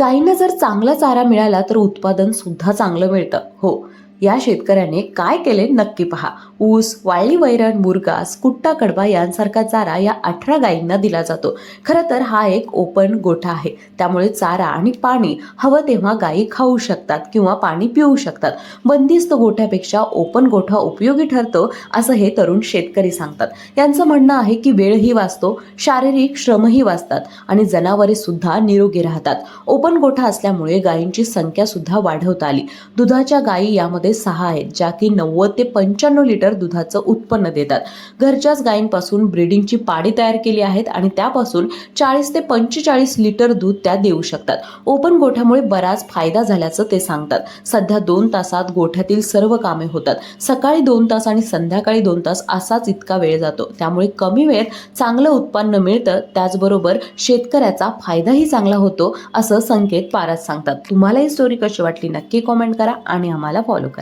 गायींना जर चांगला चारा मिळाला तर उत्पादन सुद्धा चांगलं मिळतं. हो. या शेतकऱ्याने काय केले नक्की पहा. ऊस वाळली वैरण मुरगास कुट्टा कडबा यांसारखा चारा या अठरा गायींना दिला जातो. खरं तर हा एक ओपन गोठा आहे. त्यामुळे चारा आणि पाणी हवं तेव्हा गायी खाऊ शकतात किंवा पाणी पिऊ शकतात. बंदिस्त गोठ्यापेक्षा ओपन गोठा उपयोगी ठरतो असं हे तरुण शेतकरी सांगतात. यांचं म्हणणं आहे की वेळही वाचतो शारीरिक श्रमही वाचतात आणि जनावरे सुद्धा निरोगी राहतात. ओपन गोठा असल्यामुळे गायींची संख्या सुद्धा वाढवता आली. दुधाच्या गायी यामध्ये सहा आहेत ज्या की नव्वद ते पंच्याण्णव लिटर दुधाचं उत्पन्न देतात. घरच्याच गायींपासून ब्रीडिंगची पाडी तयार केली आहेत आणि त्यापासून चाळीस ते पंचेचाळीस लिटर दूध त्या देऊ शकतात. ओपन गोठ्यामुळे बराच फायदा झाल्याचं ते सांगतात. सध्या दोन तासात गोठ्यातील सर्व कामे होतात. सकाळी दोन तास आणि संध्याकाळी दोन तास असाच इतका वेळ जातो. त्यामुळे कमी वेळेत चांगलं उत्पन्न मिळतं. त्याचबरोबर शेतकऱ्याचा फायदाही चांगला होतो असं संकेत पारस सांगतात. तुम्हाला ही स्टोरी कशी वाटली नक्की कॉमेंट करा आणि आम्हाला फॉलो करा.